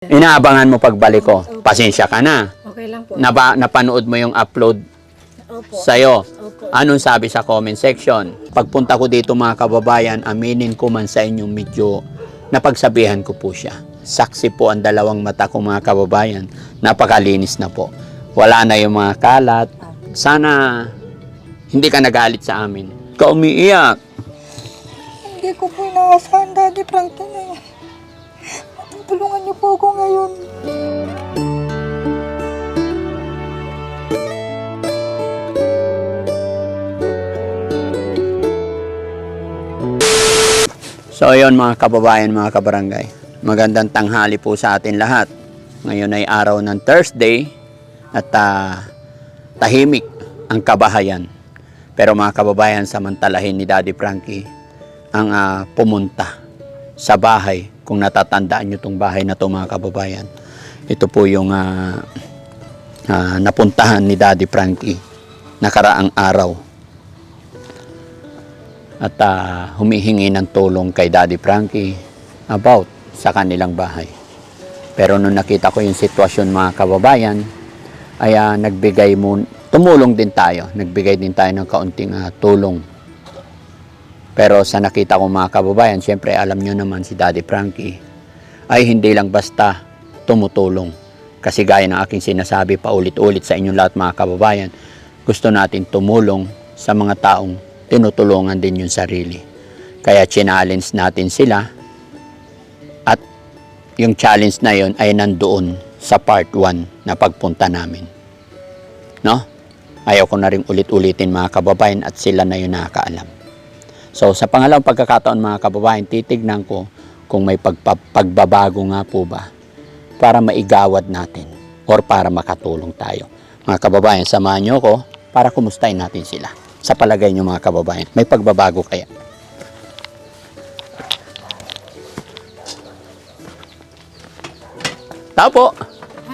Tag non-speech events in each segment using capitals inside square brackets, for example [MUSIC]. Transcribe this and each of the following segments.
Inaabangan mo pagbalik ko. Pasensya ka na. Okay lang po. Naba, napanood mo yung upload Opo. sa'yo. Opo. Anong sabi sa comment section? Pagpunta ko dito mga kababayan, aminin ko man sa inyo medyo napagsabihan ko po siya. Saksi po ang dalawang mata ko mga kababayan. Napakalinis na po. Wala na yung mga kalat. Sana hindi ka nagalit sa amin. Ka umiiyak. Hindi ko po inaasahan, Daddy Frankie na. Tulungan niyo po ako ngayon. So yun mga kababayan, mga kabarangay. Magandang tanghali po sa atin lahat. Ngayon ay araw ng Thursday at ah, tahimik ang kabahayan. Pero mga kababayan, samantalahin ni Daddy Frankie ang ah, pumunta sa bahay. Kung natatandaan nyo itong bahay na to mga kababayan. Ito po yung ah, ah, napuntahan ni Daddy Frankie nakaraang araw at ah, humihingi ng tulong kay Daddy Frankie about sa kanilang bahay. Pero nung nakita ko yung sitwasyon mga kababayan, ay ah, nagbigay mo, tumulong din tayo. Nagbigay din tayo ng kaunting ah, tulong. Pero sa nakita ko mga kababayan, syempre alam nyo naman si Daddy Frankie ay hindi lang basta tumutulong. Kasi gaya ng aking sinasabi paulit-ulit sa inyong lahat mga kababayan, gusto natin tumulong sa mga taong tinutulungan din yung sarili. Kaya challenge natin sila at yung challenge na yon ay nandoon sa part 1 na pagpunta namin. No? Ayaw ko na rin ulit-ulitin mga kababayan at sila na yung nakakaalam. So sa pangalawang pagkakataon mga kababayan, titignan ko kung may pagbabago nga po ba para maigawad natin or para makatulong tayo. Mga kababayan, samahan nyo ko para kumustahin natin sila. Sa palagay nyo mga kababayan, may pagbabago kaya? Tao po.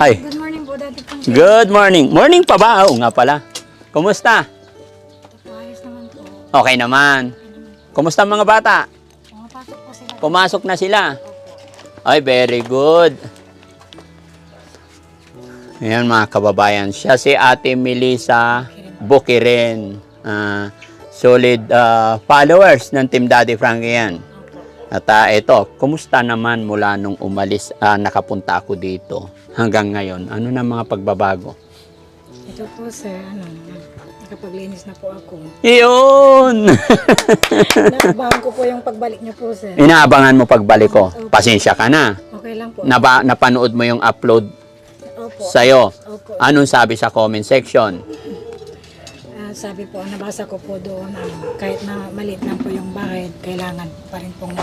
Ay, Good morning po, Daddy Frankie. good morning. Morning pa ba? Oo nga pala. Kumusta? Ayos naman po. Okay naman. Kumusta mga bata? Pumapasok po sila. Pumasok na sila. Ay, very good. Ayan mga kababayan. Siya si Ate Melissa Bukirin. Ah, solid ah, followers ng Team Daddy Frankie yan. At ah, ito, kumusta naman mula nung umalis, ah, nakapunta ako dito hanggang ngayon? Ano na mga pagbabago? Ito po, sir, ano, nakapaglinis na po ako. Iyon! [LAUGHS] Nakabahan ko po yung pagbalik niyo po, sir. Inaabangan mo pagbalik ko. Pasensya ka na. Okay lang po. Naba, napanood mo yung upload Opo. sa'yo. Opo. Anong sabi sa comment section? Ah, sabi po, nabasa ko po doon, ano, kahit na maliit lang po yung bahay, kailangan pa rin pong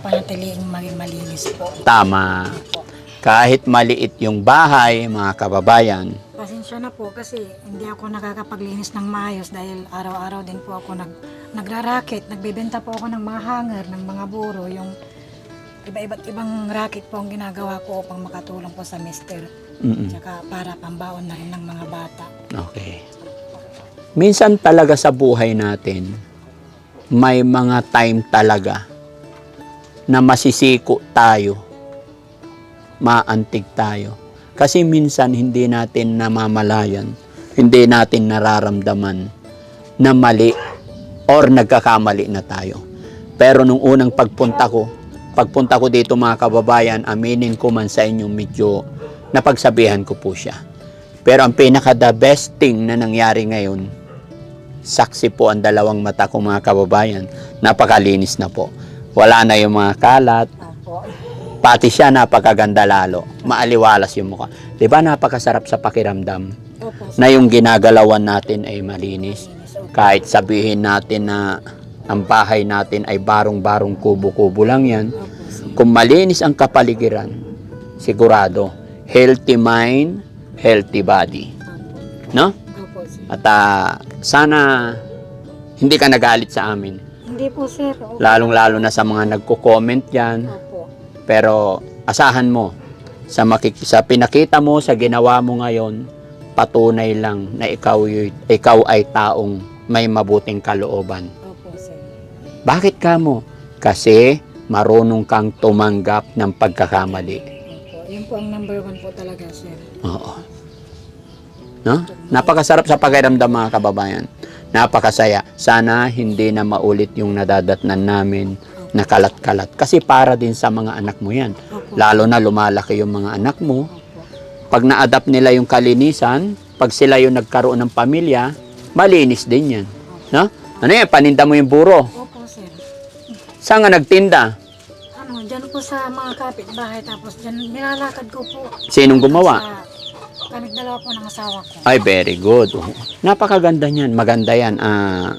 panatiliing maging malinis po. Tama. Kahit maliit yung bahay, mga kababayan, Pasensya na po kasi hindi ako nakakapaglinis ng maayos dahil araw-araw din po ako nag, nagraraket. Nagbebenta po ako ng mga hanger, ng mga buro, yung iba-iba't ibang racket po ang ginagawa ko upang makatulong po sa mister. mm Tsaka para pambaon na rin ng mga bata. okay. Minsan talaga sa buhay natin, may mga time talaga na masisiko tayo, maantig tayo. Kasi minsan hindi natin namamalayan, hindi natin nararamdaman na mali or nagkakamali na tayo. Pero nung unang pagpunta ko, pagpunta ko dito mga kababayan, aminin ko man sa inyo medyo napagsabihan ko po siya. Pero ang pinaka the best thing na nangyari ngayon, saksi po ang dalawang mata ko mga kababayan, napakalinis na po. Wala na yung mga kalat, Opo. Pati siya napakaganda lalo. Maaliwalas yung mukha. 'Di ba napakasarap sa pakiramdam Opo. na yung ginagalawan natin ay malinis. Kahit sabihin natin na ang bahay natin ay barong-barong kubo-kubo lang yan. Kung malinis ang kapaligiran, sigurado, healthy mind, healthy body. No? At ah, sana hindi ka nagalit sa amin. Hindi po sir. Lalong-lalo na sa mga nagko-comment dyan. Pero asahan mo, sa, makik- sa pinakita mo, sa ginawa mo ngayon, patunay lang na ikaw, ikaw ay taong may mabuting kalooban. Opo sir. Bakit ka mo? Kasi marunong kang tumanggap ng pagkakamali. Opo. Yun po ang number one po talaga, sir. Oo. No? Napakasarap sa pakiramdam mga kababayan. Napakasaya. Sana hindi na maulit yung nadadatnan namin na kalat-kalat. Kasi para din sa mga anak mo yan. Opo. Lalo na lumalaki yung mga anak mo. Opo. Pag na-adapt nila yung kalinisan, pag sila yung nagkaroon ng pamilya, malinis din yan. No? Ano yan? Paninda mo yung buro. Opo, sir. Saan nga nagtinda? Ano, dyan po sa mga kapitbahay, tapos dyan nilalakad ko po. Sinong gumawa? Sa, kami dalawa po ng asawa ko. Ay, very good. Oo. Napakaganda niyan. Maganda yan. Ah,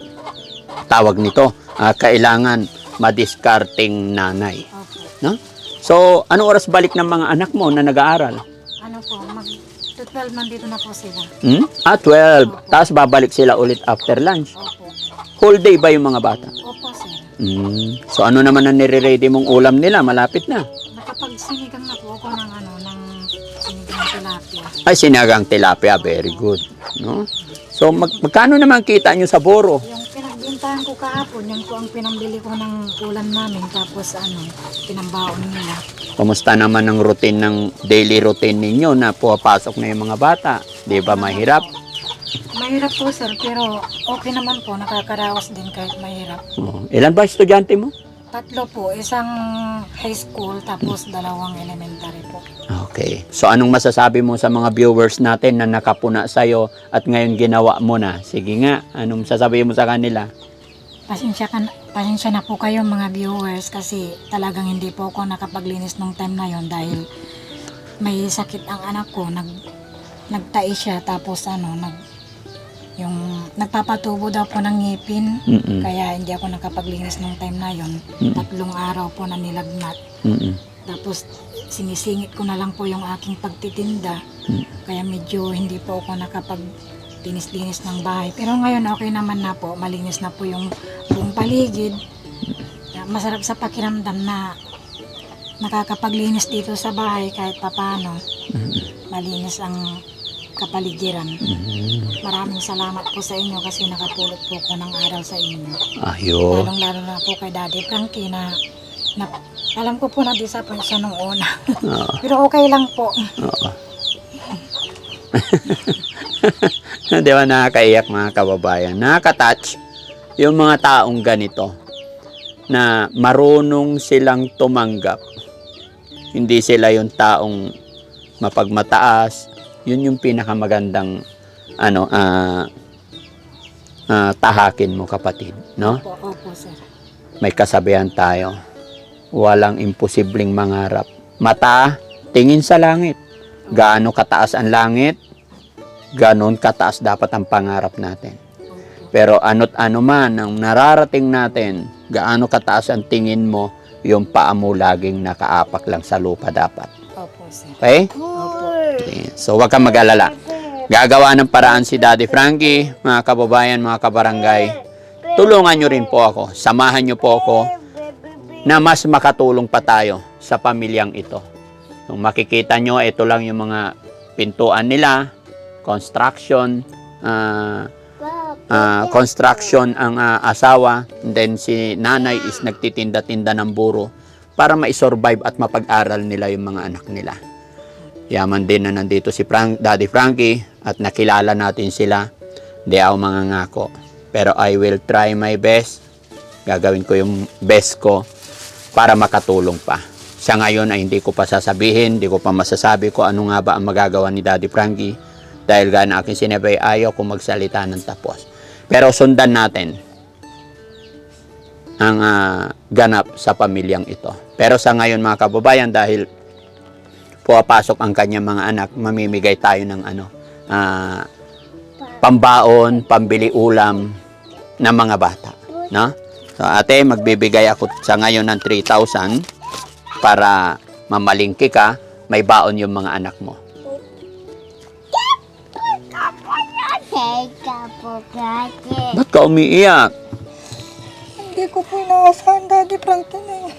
tawag nito. Ah, kailangan madiskarting nanay. Opo. No? So, ano oras balik ng mga anak mo na nag-aaral? Ano po, mag 12 man dito na po sila. Hmm? Ah, 12. Tapos babalik sila ulit after lunch. Opo. Whole day ba yung mga bata? Opo, sir. Hmm. So, ano naman ang nire-ready mong ulam nila? Malapit na. Nakapagsinigang na po ako ng ano, ng sinigang tilapia. Ay, sinagang tilapia. Very good. No? So, mag magkano naman kita nyo sa boro? Yung pinagbintahan ko kahapon, yun po ang pinambili ko ng ulam namin. Tapos ano, pinambaon nila. Kumusta naman ang routine ng daily routine ninyo na pumapasok na yung mga bata? Di ba mahirap? Mahirap po sir, pero okay naman po, nakakarawas din kahit mahirap. Oh. Ilan ba estudyante mo? Tatlo po, isang high school, tapos dalawang elementary po. Okay. So anong masasabi mo sa mga viewers natin na nakapuna sa'yo at ngayon ginawa mo na? Sige nga, anong sasabihin mo sa kanila? Pasensya, ka, pasensya na po kayo mga viewers kasi talagang hindi po ako nakapaglinis nung time na yon dahil may sakit ang anak ko, nag, nagtai siya tapos ano, nag, yung nagpapatubo daw po ng ngipin Mm-mm. kaya hindi ako nakapaglinis nung time na yon tatlong araw po na nilagnat Mm-mm. tapos sinisingit ko na lang po yung aking pagtitinda Mm. kaya medyo hindi po ako nakapag linis-linis ng bahay. Pero ngayon okay naman na po, malinis na po yung buong paligid. Masarap sa pakiramdam na nakakapaglinis dito sa bahay kahit papano. Malinis ang kapaligiran. Mm. Maraming salamat po sa inyo kasi nakapulot po ko ng aral sa inyo. Ayun. Lalong-lalo na po kay Daddy Frankie na, na alam ko po na disappoint siya nung una. Oo. [LAUGHS] Pero okay lang po. Oo. [LAUGHS] Di ba nakakaiyak mga kababayan? Nakaka-touch yung mga taong ganito na marunong silang tumanggap. Hindi sila yung taong mapagmataas. Yun yung pinakamagandang ano ah ah, tahakin mo kapatid, no? Opo, opo sir. may kasabihan tayo. Walang imposibleng mangarap. Mata, tingin sa langit. Gaano kataas ang langit, ganon kataas dapat ang pangarap natin. Pero ano't ano man ang nararating natin, gaano kataas ang tingin mo, yung paa mo laging nakaapak lang sa lupa dapat. Opo sir. Okay? Opo. Okay. So, wag kang mag-alala. Gagawa ng paraan si Daddy Frankie, mga kababayan, mga kabarangay. Tulungan nyo rin po ako. Samahan nyo po ako na mas makatulong pa tayo sa pamilyang ito. Kung makikita nyo, ito lang yung mga pintuan nila, construction, ah, ah, construction ang ah, asawa, and then si nanay is nagtitinda-tinda ng buro para ma-survive at mapag-aral nila yung mga anak nila. Yaman din na nandito si Frank, Daddy Frankie at nakilala natin sila. Hindi ako mangangako. Pero I will try my best. Gagawin ko yung best ko para makatulong pa. Sa ngayon ay hindi ko pa sasabihin, hindi ko pa masasabi ko ano nga ba ang magagawa ni Daddy Frankie. Dahil gana aking sinabi, ayaw ko magsalita ng tapos. Pero sundan natin ang ah, ganap sa pamilyang ito. Pero sa ngayon mga kababayan, dahil pumapasok ang kanyang mga anak, mamimigay tayo ng ano, ah, pambaon, pambili ulam ng mga bata. No? So ate, magbibigay ako sa ngayon ng 3,000 para mamalingki ka, may baon yung mga anak mo. Po kasi. Ba't ka umiiyak? Hindi ko po inaasahan, Daddy Frankie na eh.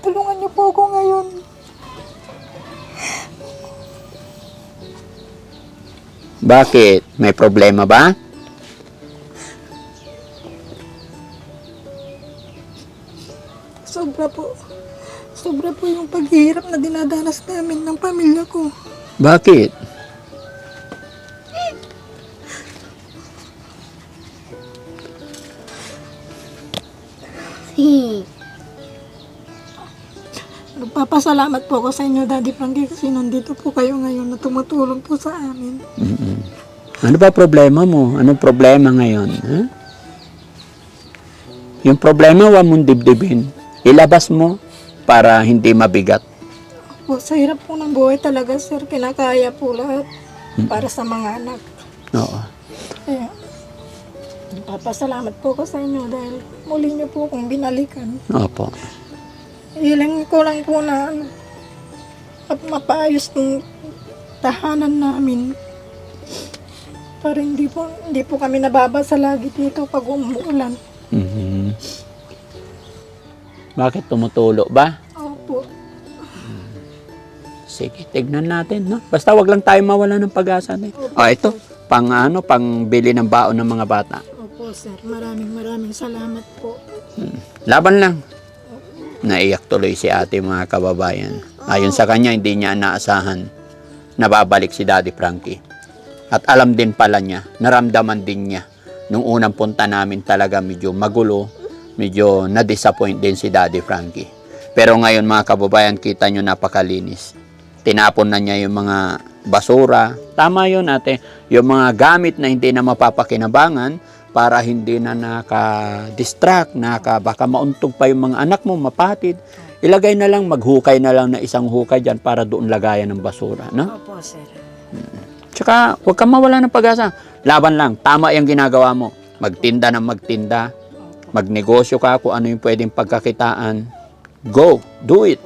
Tulungan niyo po ako ngayon. Bakit? May problema ba? Sobra po. Sobra po yung paghihirap na dinadanas namin ng pamilya ko. Bakit? Hi. Nagpapasalamat po ako sa inyo, Daddy Frankie, kasi nandito po kayo ngayon na tumutulong po sa amin. Mm-mm. Ano ba problema mo? Anong problema ngayon? Ha? Yung problema, huwag mong dibdibin. Ilabas mo para hindi mabigat. Po, sa hirap po ng buhay talaga, sir, kinakaya po lahat para sa mga anak. Oo. Nagpapasalamat po ako sa inyo dahil muli niyo po akong binalikan. Opo. Hiling ko lang po na ano, at mapaayos ng tahanan namin. Para hindi po, hindi po kami nababasa lagi dito pag umuulan. Mhm. Bakit tumutulo ba? Opo. Sige, tignan natin, no? Basta wag lang tayo mawala ng pag-asa. Eh. Oh, ito, pang ano, pang bili ng baon ng mga bata. Opo, sir. Maraming maraming salamat po. Laban lang. Naiyak tuloy si ate mga kababayan. Ayon sa kanya, hindi niya naasahan na babalik si Daddy Frankie. At alam din pala niya, naramdaman din niya. Nung unang punta namin talaga medyo magulo, medyo na-disappoint din si Daddy Frankie. Pero ngayon mga kababayan, kita nyo napakalinis. Tinapon na niya yung mga basura. Tama yun ate, yung mga gamit na hindi na mapapakinabangan para hindi na naka-distract, naka, baka mauntog pa yung mga anak mo, mapatid. Ilagay na lang, maghukay na lang na isang hukay dyan para doon lagayan ng basura. No? Opo, sir. Tsaka, huwag kang mawala ng pag-asa. Laban lang, tama yung ginagawa mo. Magtinda ng magtinda, magnegosyo ka kung ano yung pwedeng pagkakitaan. Go, do it.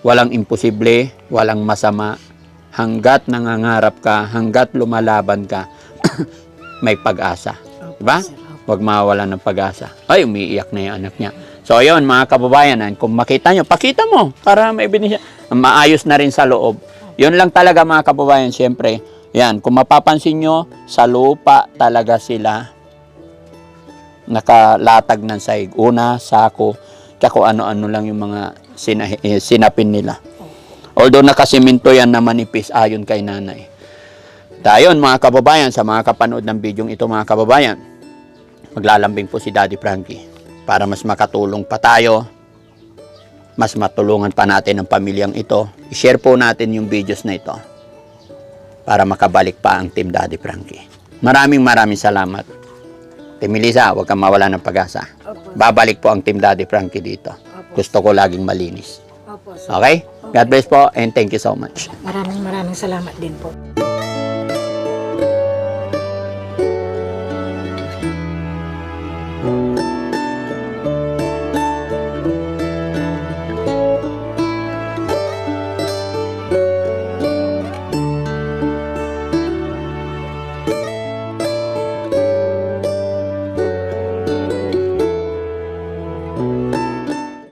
Walang imposible, walang masama. Hanggat nangangarap ka, hanggat lumalaban ka, [CLEARS THROAT] may pag-asa. Sir. Opo. Huwag mawala ng pag-asa. Ay, umiiyak na yung anak niya. So, ayun, mga kababayan, kung makita nyo, pakita mo para may siya. Maayos na rin sa loob. Yun lang talaga, mga kababayan, syempre. Yan, kung mapapansin nyo, sa lupa talaga sila nakalatag ng saig. Una, sako, tsaka kung ano-ano lang yung mga sina- eh, sinapin nila. Although nakasiminto yan na manipis ayon kay nanay. Dayon mga kababayan, sa mga kapanood ng bidyong ito mga kababayan, maglalambing po si Daddy Frankie para mas makatulong pa tayo, mas matulungan pa natin ang pamilyang ito. I-share po natin yung videos na ito para makabalik pa ang Team Daddy Frankie. Maraming maraming salamat. Team Melissa, huwag kang mawala ng pag-asa. Babalik po ang Team Daddy Frankie dito. Opo. Gusto ko laging malinis. Opo, sir. Okay? God bless po and thank you so much. Maraming maraming salamat din po.